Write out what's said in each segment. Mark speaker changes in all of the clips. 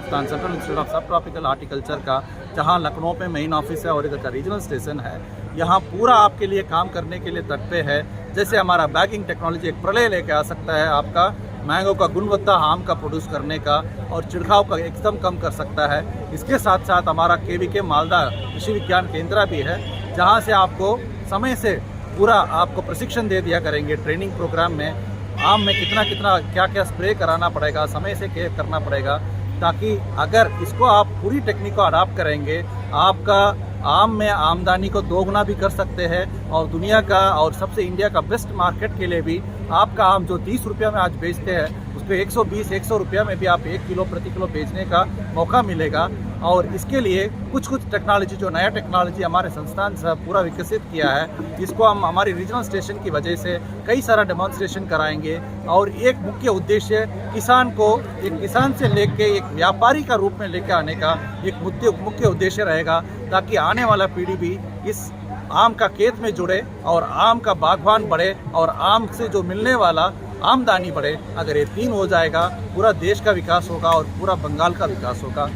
Speaker 1: Rajasthan central institute of sub tropical horticulture का, जहाँ लखनऊ में मेन ऑफ़िस है और इधर का रीजनल स्टेशन है। यहाँ पूरा आपके लिए काम करने के लिए तट पे है। जैसे हमारा बैगिंग टेक्नोलॉजी एक प्रलय लेके आ सकता है आपका मैंगो का गुणवत्ता, आम का प्रोड्यूस करने का और छिड़काव का एकदम कम कर सकता है। इसके साथ साथ हमारा के वी के मालदा कृषि विज्ञान केंद्र भी है, जहाँ से आपको समय से पूरा आपको प्रशिक्षण दे दिया करेंगे ट्रेनिंग प्रोग्राम में। आम में कितना कितना क्या क्या स्प्रे कराना पड़ेगा, समय से क्या करना पड़ेगा। ताकि अगर इसको आप पूरी टेक्निक को अडाप्ट करेंगे, आपका आम में आमदनी को दोगुना भी कर सकते हैं और दुनिया का और सबसे इंडिया का बेस्ट मार्केट के लिए भी आपका आम जो तीस रुपया में आज बेचते हैं, उसको 120 100 रुपया में भी आप एक किलो प्रति किलो बेचने का मौका मिलेगा। और इसके लिए कुछ कुछ टेक्नोलॉजी जो नया टेक्नोलॉजी हमारे संस्थान से पूरा विकसित किया है, इसको हम हमारी रीजनल स्टेशन की वजह से कई सारा डेमोन्स्ट्रेशन कराएँगे। और एक मुख्य उद्देश्य किसान को, एक किसान से लेके एक व्यापारी का रूप में लेकर आने का एक मुख्य उद्देश्य रहेगा, ताकि आने वाला पीढ़ी भी इस आम का खेत में जुड़े और आम का बागवान बढ़े और आम से जो मिलने वाला आमदनी बढ़े। अगर ये तीन हो जाएगा, पूरा देश का विकास होगा और पूरा बंगाल का विकास होगा।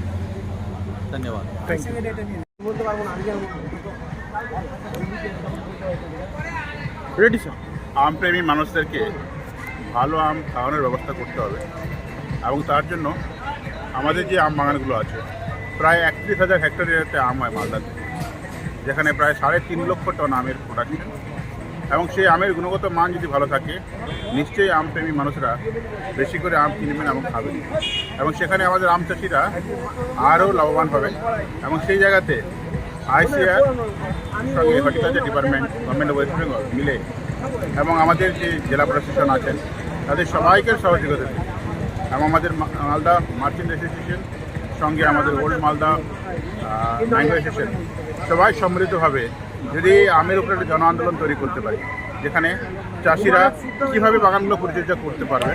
Speaker 1: ধন্যবাদ।
Speaker 2: রেডি স্যার আমপ্রেমী মানুষদেরকে ভালো আম খাওয়ানোর ব্যবস্থা করতে হবে এবং তার জন্য আমাদের যে আম বাগানগুলো আছে প্রায় একত্রিশ হাজার হেক্টর এরিয়াতে আম হয় মালদাতে যেখানে প্রায় সাড়ে তিন লক্ষ টন আমের প্রোডাকশন এবং সেই আমের গুণগত মান যদি ভালো থাকে, নিশ্চয়ই আমপ্রেমী মানুষরা বেশি করে আম কিনবেন এবং খাবেন। এবং সেখানে আমাদের আম চাষিরা আরও লাভবান হবে। এবং সেই জায়গাতে আইসিআর, সঙ্গে horticulture department, government of West Bengal মিলে এবং আমাদের যে জেলা প্রশাসন আছেন, তাদের সবাইকে সহযোগিতা এবং আমাদের মালদা মার্চেন্ট অ্যাসোসিয়েশন, সঙ্গে আমাদের ওল্ড মালদা অ্যাসোসিয়েশন, সবাই সম্মিলিতভাবে যদি আমের উপরে একটা জন আন্দোলন তৈরি করতে পারি, যেখানে চাষিরা কীভাবে বাগানগুলো পরিচর্যা করতে পারবে,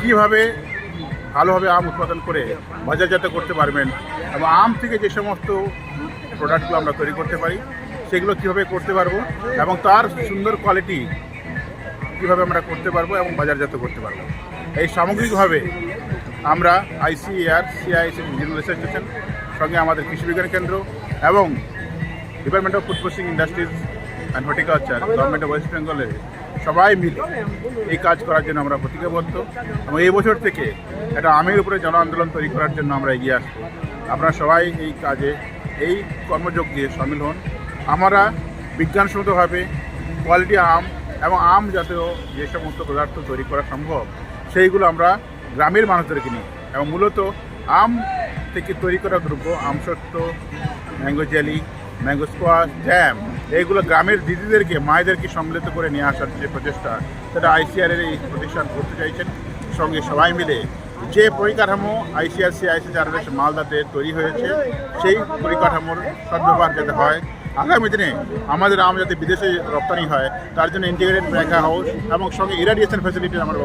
Speaker 2: কীভাবে ভালোভাবে আম উৎপাদন করে বাজারজাত করতে পারবেন, এবং আম থেকে যে সমস্ত প্রোডাক্টগুলো আমরা তৈরি করতে পারি, সেগুলো কীভাবে করতে পারব, এবং তার সুন্দর কোয়ালিটি কীভাবে আমরা করতে পারব এবং বাজারজাত করতে পারব। এই সামগ্রিকভাবে আমরা আইসিএআর সিআইসি রিজিনাল রিসার্চ সঙ্গে আমাদের কৃষি বিজ্ঞান কেন্দ্র এবং department of food processing industries and horticulture government of West বেঙ্গলে সবাই মিলে এই কাজ করার জন্য আমরা প্রতিজ্ঞাবদ্ধ। এবং এই বছর থেকে একটা আমের উপরে জন আন্দোলন তৈরি করার জন্য আমরা এগিয়ে আসব। আপনারা সবাই এই কাজে, এই কর্মযোগ দিয়ে সামিল হন। আমরা বিজ্ঞানসম্মতভাবে কোয়ালিটি আম এবং আম জাতীয় যে সমস্ত পদার্থ তৈরি করা সম্ভব, সেইগুলো আমরা গ্রামের মানুষদেরকে নিই। এবং মূলত আম থেকে তৈরি করা দ্রব্য আমসত্ব mango jelly mango squash jam এইগুলো গ্রামের দিদিদেরকে, মায়েদেরকে সম্মিলিত করে নিয়ে আসার যে প্রচেষ্টা, সেটা আইসিআরের এই প্রতিষ্ঠান করতে চাইছেন। সঙ্গে সবাই মিলে যে পরিকাঠামো আইসিআর সিআইসি জার্নালিস মালদাতে তৈরি হয়েছে, সেই পরিকাঠামোর সদ্ব্যবহার যাতে হয়। আগামী দিনে আমাদের আম যাতে বিদেশে রপ্তানি হয়, তার জন্য ইন্টিগ্রেটেড ব্যাঙ্কা হাউস এবং সঙ্গে ইরাডিয়েশন ফ্যাসিলিটির আমরা